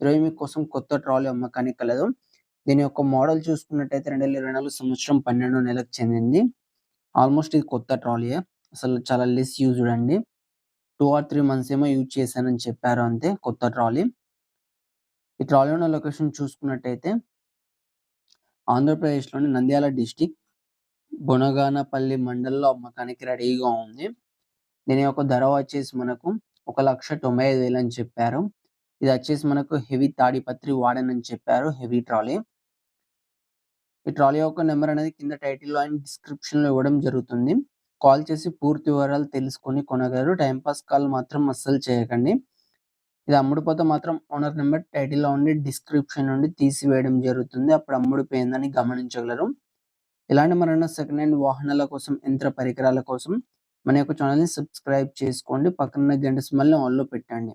ఈరోజు కోసం కొత్త ట్రాలీ అమ్మకానికి కలదు. దీని యొక్క మోడల్ చూసుకున్నట్టయితే 2024 సంవత్సరం 12 నెలకు చెందింది. ఆల్మోస్ట్ ఇది కొత్త ట్రాలీయే. అసలు చాలా లెస్ యూజ్డ్ అండి. టూ ఆర్ త్రీ మంత్స్ ఏమో యూజ్ చేశానని చెప్పారు అంతే. కొత్త ట్రాలీ. ఈ ట్రాలీ ఉన్న లొకేషన్ చూసుకున్నట్టయితే ఆంధ్రప్రదేశ్‌లోని నంద్యాల డిస్టిక్ బొనగానపల్లి మండలంలో అమ్మకానికి రెడీగా ఉంది. దీని యొక్క ధర వచ్చేసి మనకు 1,95,000 అని చెప్పారు. ఇది వచ్చేసి మనకు హెవీ తాడిపత్రి అని చెప్పారు. Heavy trolley. ఈ ట్రాలీ యొక్క నెంబర్ అనేది కింద టైటిల్‌లో అండ్ డిస్క్రిప్షన్‌లో ఇవ్వడం జరుగుతుంది. కాల్ చేసి పూర్తి వివరాలు తెలుసుకొని కొనగలరు. టైంపాస్ కాల్ మాత్రం అస్సలు చేయకండి. ఇది అమ్ముడుపోతే మాత్రం ఓనర్ నెంబర్ టైటిల్‌లో ఉండి డిస్క్రిప్షన్ నుండి తీసివేయడం జరుగుతుంది. అప్పుడు అమ్ముడిపోయిందని గమనించగలరు. ఇలాంటి మరెన్నో సెకండ్ హ్యాండ్ వాహనాల కోసం, యంత్ర పరికరాల కోసం మన యొక్క ఛానల్ని సబ్స్క్రైబ్ చేసుకోండి. పక్కన గంట సింబల్‌ని ఆన్‌లో పెట్టండి.